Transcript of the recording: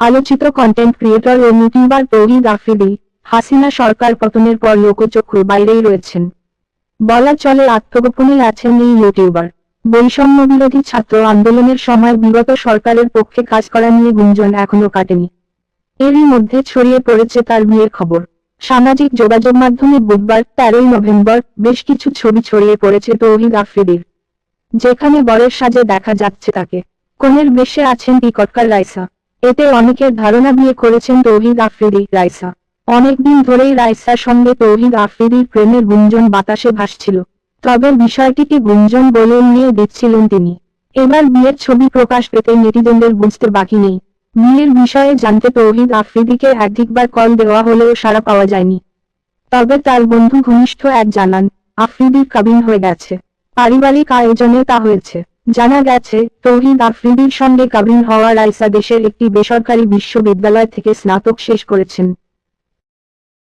আলোচিত content creator ও YouTuber Tauhid Afridi Hasina সরকার পতনের পর লোকচক্ষুর বাইরেই রয়েছেন। বলা চলে আত্মগোপনেই আছেন এই ইউটিউবার বৈষম্য বিরোধী ছাত্র আন্দোলনের সময় বিগত সরকারের পক্ষে কাজ করা নিয়ে গুঞ্জন এখনও কাটেনি। এরই মধ্যে ছড়িয়ে পড়েছে তার বিয়ের খবর। সামাজিক যোগাযোগ মাধ্যমে বুধবার তেরোই নভেম্বর বেশ কিছু ছবি ছড়িয়ে পড়েছে তৌহিদ আফ্রিদির যেখানে বরের সাজে দেখা যাচ্ছে তাকে। কোনের বেশে আছেন টিকটকার রাইসা। এতে অনেকের ধারণা বিয়ে করেছেন তৌহিদ আফ্রিদি, রাইসা। অনেকদিন ধরেই রাইসার সঙ্গে তৌহিদ আফ্রিদির প্রেমের গুঞ্জন বাতাসে ভাসছিল। তবে বিষয়টিকে গুঞ্জন বলে নিয়ে দিচ্ছিলেন তিনি। এবার বিয়ের ছবি প্রকাশ পেতে নেটিজেনদের বুঝতে বাকি নেই। বিয়ের বিষয়ে জানতে তৌহিদ আফ্রিদিকে একাধিকবার কল দেওয়া হলেও সাড়া পাওয়া যায়নি। তবে তার বন্ধু ঘনিষ্ঠ এক জানান আফ্রিদির কাবিন হয়ে গেছে। পারিবারিক আয়োজনে তা হয়েছে। জানা গেছে, তৌহিদ আফ্রিদির সঙ্গে কাবিন হওয়া রাইসা দেশের একটি বেসরকারি বিশ্ববিদ্যালয় থেকে স্নাতক শেষ করেছেন।